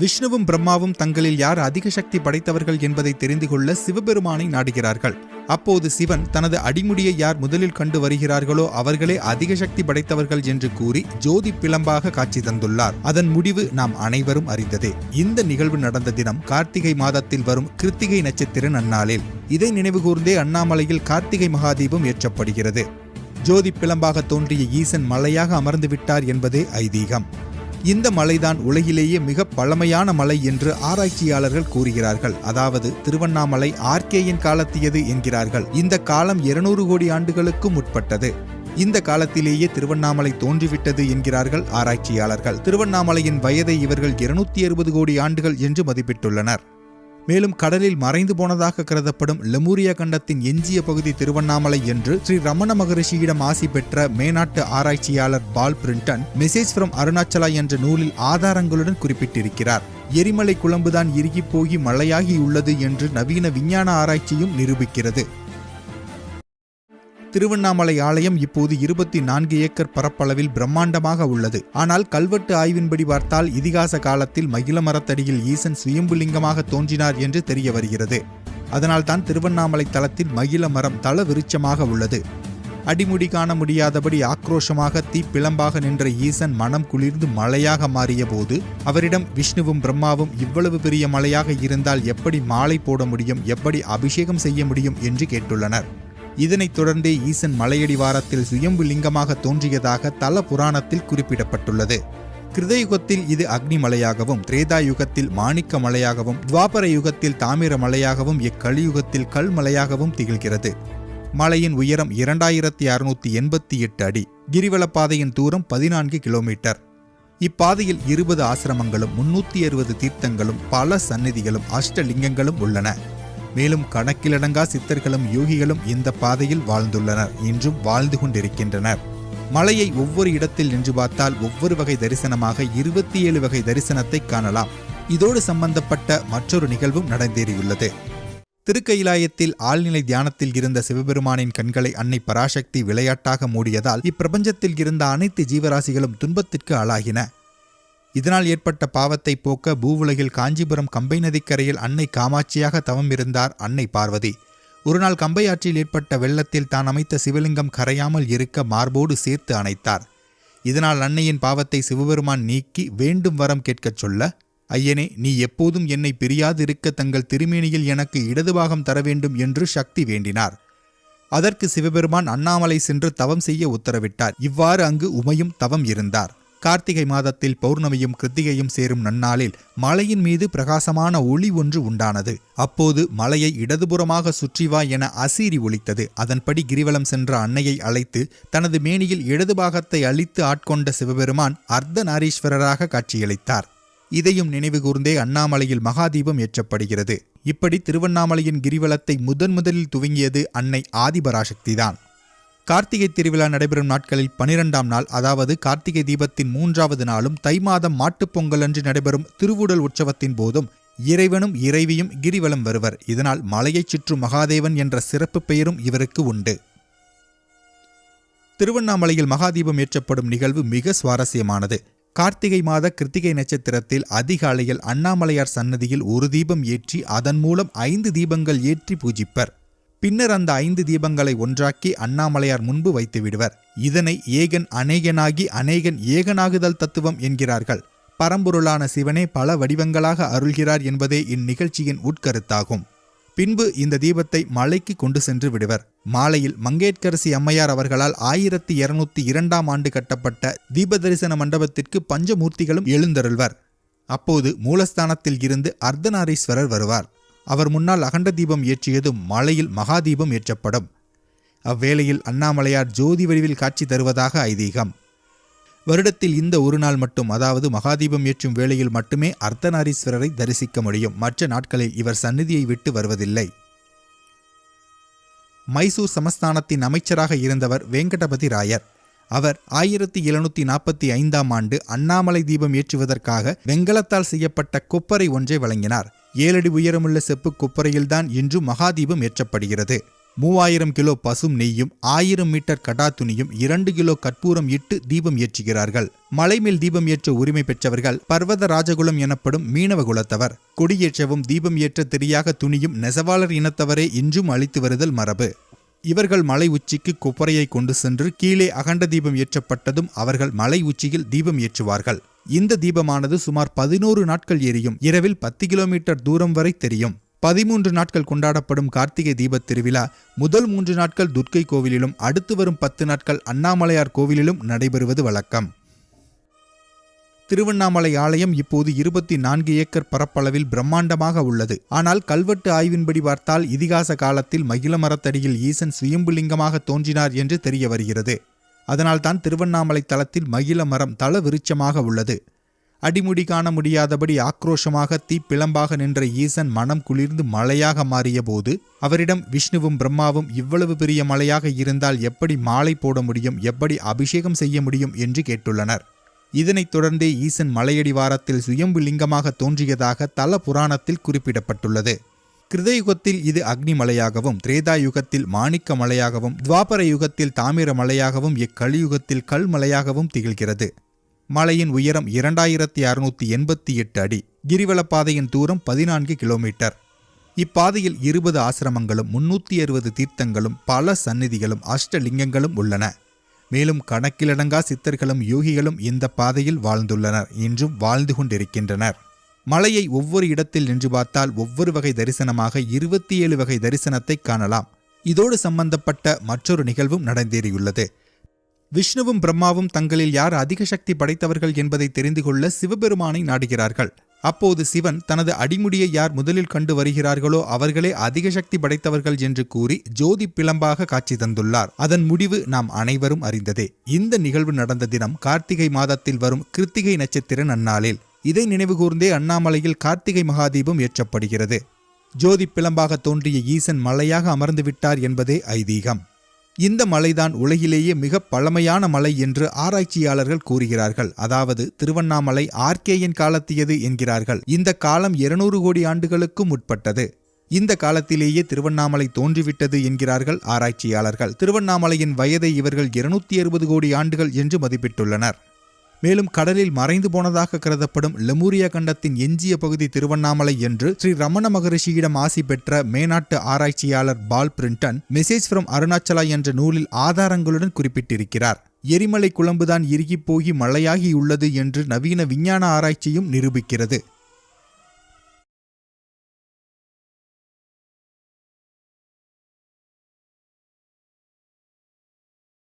விஷ்ணுவும் பிரம்மாவும் தங்களில் யார் அதிக சக்தி படைத்தவர்கள் என்பதை தெரிந்து கொள்ள சிவபெருமானை நாடுகிறார்கள். அப்போது சிவன் தனது அடிமுடியை யார் முதலில் கண்டு வருகிறார்களோ அவர்களே அதிக சக்தி படைத்தவர்கள் என்று கூறி ஜோதி பிளம்பாக காட்சி தந்துள்ளார். அதன் முடிவு நாம் அனைவரும் அறிந்ததே. இந்த நிகழ்வு நடந்த தினம் கார்த்திகை மாதத்தில் வரும் கிருத்திகை நட்சத்திர நன்னாளில். இதை நினைவுகூர்ந்தே அண்ணாமலையில் கார்த்திகை மகாதீபம் ஏற்றப்படுகிறது. ஜோதி பிளம்பாக தோன்றிய ஈசன் மலையாக அமர்ந்து விட்டார் என்பதே ஐதீகம். இந்த மலைதான் உலகிலேயே மிக பழமையான மலை என்று ஆராய்ச்சியாளர்கள் கூறுகிறார்கள். அதாவது திருவண்ணாமலை ஆர்கேயின் காலத்தியது என்கிறார்கள். இந்த காலம் 200 கோடி ஆண்டுகளுக்கும் உட்பட்டது. இந்த காலத்திலேயே திருவண்ணாமலை தோன்றிவிட்டது என்கிறார்கள் ஆராய்ச்சியாளர்கள். திருவண்ணாமலையின் வயதை இவர்கள் 260 அறுபது கோடி ஆண்டுகள் என்று மதிப்பிட்டுள்ளனர். மேலும் கடலில் மறைந்து போனதாக கருதப்படும் லெமூரியா கண்டத்தின் எஞ்சிய பகுதி திருவண்ணாமலை என்று ஸ்ரீ ரமண மகரிஷியிடம் ஆசி பெற்ற மேனாட்டு ஆராய்ச்சியாளர் Paul Brunton message from Arunachala என்ற நூலில் ஆதாரங்களுடன் குறிப்பிட்டிருக்கிறார். எரிமலை குழம்புதான் இறுகி போகி மழையாகி உள்ளது என்று நவீன விஞ்ஞான ஆராய்ச்சியும் நிரூபிக்கிறது. திருவண்ணாமலை ஆலயம் இப்போது இருபத்தி நான்கு ஏக்கர் பரப்பளவில் பிரம்மாண்டமாக உள்ளது. ஆனால் கல்வெட்டு ஆய்வின்படி பார்த்தால் இதிகாச காலத்தில் மகிழ மரத்தடியில் ஈசன் சுயம்புலிங்கமாக தோன்றினார் என்று தெரிய வருகிறது. அதனால்தான் திருவண்ணாமலை தலத்தில் மகிழ மரம் தல விருட்சமாக உள்ளது. அடிமுடி காண முடியாதபடி ஆக்ரோஷமாக தீப்பிளம்பாக நின்ற ஈசன் மனம் குளிர்ந்து மலையாக மாறிய போது அவரிடம் விஷ்ணுவும் பிரம்மாவும் இவ்வளவு பெரிய மலையாக இருந்தால் எப்படி மாலை போட முடியும் எப்படி அபிஷேகம் செய்ய முடியும் என்று கேட்டுள்ளனர். இதனைத் தொடர்ந்தே ஈசன் மலையடி வாரத்தில் சுயம்பு லிங்கமாக தோன்றியதாக தல புராணத்தில் குறிப்பிடப்பட்டுள்ளது. கிருதயுகத்தில் இது அக்னி மலையாகவும் திரேதா யுகத்தில் மாணிக்க மலையாகவும் துவாபர யுகத்தில் தாமிர மலையாகவும் இக்கலியுகத்தில் கல் மலையாகவும் திகழ்கிறது. மலையின் உயரம் இரண்டாயிரத்தி அறுநூத்தி எண்பத்தி எட்டு அடி கிரிவலப்பாதையின் தூரம் பதினான்கு கிலோமீட்டர். இப்பாதையில் இருபது ஆசிரமங்களும் முன்னூற்றி அறுபது தீர்த்தங்களும் பல சந்நிதிகளும் அஷ்டலிங்கங்களும் உள்ளன. மேலும் கணக்கிலடங்கா சித்தர்களும் யோகிகளும் இந்த பாதையில் வாழ்ந்துள்ளனர் இன்றும் வாழ்ந்து கொண்டிருக்கின்றனர். மலையை ஒவ்வொரு இடத்தில் நின்று பார்த்தால் ஒவ்வொரு வகை தரிசனமாக இருபத்தி ஏழு வகை தரிசனத்தை காணலாம். இதோடு சம்பந்தப்பட்ட மற்றொரு நிகழ்வும் நடந்தேறியுள்ளது. திருக்கயிலாயத்தில் ஆழ்நிலை தியானத்தில் இருந்த சிவபெருமானின் கண்களை அன்னை பராசக்தி விளையாட்டாக மூடியதால் இப்பிரபஞ்சத்தில் இருந்த அனைத்து ஜீவராசிகளும் துன்பத்திற்கு ஆளாகின. இதனால் ஏற்பட்ட பாவத்தை போக்க பூவுலகில் காஞ்சிபுரம் கம்பை நதிக்கரையில் அன்னை காமாட்சியாக தவம் இருந்தார் அன்னை பார்வதி. ஒருநாள் கம்பை ஆற்றில் ஏற்பட்ட வெள்ளத்தில் தான் அமைத்த சிவலிங்கம் கரையாமல் இருக்க மார்போடு சேர்த்து அணைத்தார். இதனால் அன்னையின் பாவத்தை சிவபெருமான் நீக்கி வேண்டும் வரம் கேட்கச் சொல்ல ஐயனே நீ எப்போதும் என்னை பிரியாதிருக்க தங்கள் திருமேனியில் எனக்கு இடது பாகம் தர வேண்டும் என்று சக்தி வேண்டினார். அதற்கு சிவபெருமான் அண்ணாமலை சென்று தவம் செய்ய உத்தரவிட்டார். இவ்வாறு அங்கு உமையும் தவம் இருந்தார். கார்த்திகை மாதத்தில் பௌர்ணமியும் கிருத்திகையும் சேரும் நன்னாளில் மலையின் மீது பிரகாசமான ஒளி ஒன்று உண்டானது. அப்போது மலையை இடதுபுறமாக சுற்றி வா என அசீரி ஒழித்தது அதன்படி கிரிவலம் சென்ற அன்னையை அழைத்து தனது மேனியில் இடது பாகத்தை அழித்து ஆட்கொண்ட சிவபெருமான் அர்த்தநாரீஸ்வரராக காட்சியளித்தார். இதையும் நினைவுகூர்ந்தே அண்ணாமலையில் மகாதீபம் ஏற்றப்படுகிறது. இப்படி திருவண்ணாமலையின் கிரிவலத்தை முதன் முதலில் துவங்கியது அன்னை ஆதிபராசக்திதான். கார்த்திகை திருவிழா நடைபெறும் நாட்களில் பனிரெண்டாம் நாள் அதாவது கார்த்திகை தீபத்தின் மூன்றாவது நாளும் தை மாதம் மாட்டுப் பொங்கல் அன்று நடைபெறும் திருவுடல் உற்சவத்தின் போதும் இறைவனும் இறைவியும் கிரிவலம் வருவர். இதனால் மலையைச் சுற்றும் மகாதேவன் என்ற சிறப்பு பெயரும் இவருக்கு உண்டு. திருவண்ணாமலையில் மகாதீபம் ஏற்றப்படும் நிகழ்வு மிக சுவாரஸ்யமானது. கார்த்திகை மாத கிருத்திகை நட்சத்திரத்தில் அதிகாலையில் அண்ணாமலையார் சன்னதியில் ஒரு தீபம் ஏற்றி அதன் மூலம் ஐந்து தீபங்கள் ஏற்றி பூஜிப்பர். பின்னர் அந்த ஐந்து தீபங்களை ஒன்றாக்கி அண்ணாமலையார் முன்பு வைத்து விடுவர். இதனை ஏகன் அநேகனாகி அநேகன் ஏகனாகுதல் தத்துவம் என்கிறார்கள். பரம்பொருளான சிவனே பல வடிவங்களாக அருள்கிறார் என்பதே இந்நிகழ்ச்சியின் உட்கருத்தாகும். பின்பு இந்த தீபத்தை மலைக்கு கொண்டு சென்று விடுவர். மாலையில் மங்கேட்கரசி அம்மையார் அவர்களால் ஆயிரத்தி இருநூத்தி இரண்டாம் ஆண்டு கட்டப்பட்ட தீப தரிசன மண்டபத்திற்கு பஞ்சமூர்த்திகளும் எழுந்தருள்வர். அப்போது மூலஸ்தானத்தில் இருந்து அர்த்தநாரீஸ்வரர் வருவார். அவர் முன்னால் அகண்ட தீபம் ஏற்றியதும் மலையில் மகாதீபம் ஏற்றப்படும். அவ்வேளையில் அண்ணாமலையார் ஜோதி வடிவில் காட்சி தருவதாக ஐதீகம். வருடத்தில் இந்த ஒரு நாள் மட்டும் அதாவது மகாதீபம் ஏற்றும் வேளையில் மட்டுமே அர்த்தநாரீஸ்வரரை தரிசிக்க முடியும். மற்ற நாட்களில் இவர் சந்நிதியை விட்டு வருவதில்லை. மைசூர் சமஸ்தானத்தின் அமைச்சராக இருந்தவர் வெங்கடபதி ராயர். அவர் ஆயிரத்தி எழுநூத்தி நாற்பத்தி ஐந்தாம் ஆண்டு அண்ணாமலை தீபம் ஏற்றுவதற்காக வெங்கலத்தால் செய்யப்பட்ட கொப்பரை ஒன்றை வழங்கினார். ஏழடி உயரமுள்ள செப்பு கொப்பரையில்தான் இன்று மகாதீபம் ஏற்றப்படுகிறது. மூவாயிரம் கிலோ பசும் நெய்யும் ஆயிரம் மீட்டர் கடா துணியும் இரண்டு கிலோ கற்பூரம் இட்டு தீபம் ஏற்றுகிறார்கள். மலைமேல் தீபம் ஏற்ற உரிமை பெற்றவர்கள் பர்வத ராஜகுலம் எனப்படும் மீனவ குலத்தவர். கொடியேற்றவும் தீபம் ஏற்ற தெரியாக துணியும் நெசவாளர் இனத்தவரே இன்றும் அளித்து வருதல் மரபு. இவர்கள் மலை உச்சிக்கு குப்பரையை கொண்டு சென்று கீழே அகண்ட தீபம் ஏற்றப்பட்டதும் அவர்கள் மலை உச்சியில் தீபம் ஏற்றுவார்கள். இந்த தீபமானது சுமார் பதினோரு நாட்கள் எரியும் இரவில் பத்து கிலோமீட்டர் தூரம் வரை தெரியும். பதிமூன்று நாட்கள் கொண்டாடப்படும் கார்த்திகை தீபத் திருவிழா முதல் மூன்று நாட்கள் துர்க்கை கோவிலிலும் அடுத்து வரும் பத்து நாட்கள் அண்ணாமலையார் கோவிலிலும் நடைபெறுவது வழக்கம். திருவண்ணாமலை ஆலயம் இப்போது இருபத்தி நான்கு ஏக்கர் பரப்பளவில் பிரம்மாண்டமாக உள்ளது. ஆனால் கல்வெட்டு ஆய்வின்படி பார்த்தால் இதிகாச காலத்தில் மகிழ மரத்தடியில் ஈசன் சுயம்புலிங்கமாக தோன்றினார் என்று தெரிய வருகிறது. அதனால்தான் திருவண்ணாமலை தலத்தில் மகிழ மரம் தல விருட்சமாக உள்ளது. அடிமுடி காண முடியாதபடி ஆக்ரோஷமாக தீப்பிளம்பாக நின்ற ஈசன் மனம் குளிர்ந்து மலையாக மாறியபோது அவரிடம் விஷ்ணுவும் பிரம்மாவும் இவ்வளவு பெரிய மலையாக இருந்தால் எப்படி மாலை போட முடியும் எப்படி அபிஷேகம் செய்ய முடியும் என்று கேட்டுள்ளனர். இதனைத் தொடர்ந்தே ஈசன் மலையடிவாரத்தில் சுயம்பு லிங்கமாக தோன்றியதாக தல புராணத்தில் குறிப்பிடப்பட்டுள்ளது. கிருதயுகத்தில் இது அக்னி மலையாகவும் திரேதா யுகத்தில் மாணிக்க மலையாகவும் துவாபர யுகத்தில் தாமிர மலையாகவும் இக்கலியுகத்தில் கல் மலையாகவும் திகழ்கிறது. மலையின் உயரம் இரண்டாயிரத்தி அறுநூத்தி எண்பத்தி எட்டு அடி கிரிவலப்பாதையின் தூரம் பதினான்கு கிலோமீட்டர். இப்பாதையில் இருபது ஆசிரமங்களும் முன்னூற்றி அறுபது தீர்த்தங்களும் பல சந்நிதிகளும் அஷ்டலிங்கங்களும் உள்ளன. மேலும் கணக்கிலடங்கா சித்தர்களும் யோகிகளும் இந்த பாதையில் வாழ்ந்துள்ளனர் இன்றும் வாழ்ந்து கொண்டிருக்கின்றனர். மலையை ஒவ்வொரு இடத்தில் நின்று பார்த்தால் ஒவ்வொரு வகை தரிசனமாக இருபத்தி ஏழு வகை தரிசனத்தை காணலாம். இதோடு சம்பந்தப்பட்ட மற்றொரு நிகழ்வும் நடந்தேறியுள்ளது. விஷ்ணுவும் பிரம்மாவும் தங்களில் யார் அதிக சக்தி படைத்தவர்கள் என்பதை தெரிந்து கொள்ள சிவபெருமானை நாடுகிறார்கள். அப்போது சிவன் தனது அடிமுடியை யார் முதலில் கண்டு வருகிறார்களோ அவர்களே அதிக சக்தி படைத்தவர்கள் என்று கூறி ஜோதி பிளம்பாக காட்சி தந்துள்ளார். அதன் முடிவு நாம் அனைவரும் அறிந்ததே. இந்த நிகழ்வு நடந்த தினம் கார்த்திகை மாதத்தில் வரும் கிருத்திகை நட்சத்திர நன்னாளில். இதை நினைவுகூர்ந்தே அண்ணாமலையில் கார்த்திகை மகாதீபம் ஏற்றப்படுகிறது. ஜோதி பிளம்பாக தோன்றிய ஈசன் மலையாக அமர்ந்து விட்டார் என்பதே ஐதீகம். இந்த மலைதான் உலகிலேயே மிக பழமையான மலை என்று ஆராய்ச்சியாளர்கள் கூறுகிறார்கள். அதாவது திருவண்ணாமலை ஆர்கேயன் காலத்தியது என்கிறார்கள். இந்த காலம் இருநூறு கோடி ஆண்டுகளுக்கும் உட்பட்டது. இந்த காலத்திலேயே திருவண்ணாமலை தோன்றிவிட்டது என்கிறார்கள் ஆராய்ச்சியாளர்கள். திருவண்ணாமலையின் வயதை இவர்கள் இருநூத்தி அறுபது கோடி ஆண்டுகள் என்று மதிப்பிட்டுள்ளனர். மேலும் கடலில் மறைந்து போனதாக கருதப்படும் லெமூரியா கண்டத்தின் எஞ்சிய பகுதி திருவண்ணாமலை என்று ஸ்ரீ ரமண மகரிஷியிடம் ஆசி பெற்ற மேனாட்டு ஆராய்ச்சியாளர் Paul Brunton message from Arunachala என்ற நூலில் ஆதாரங்களுடன் குறிப்பிட்டிருக்கிறார். எரிமலை குழம்புதான் இறுகிப்போகி மழையாகியுள்ளது என்று நவீன விஞ்ஞான ஆராய்ச்சியும் நிரூபிக்கிறது.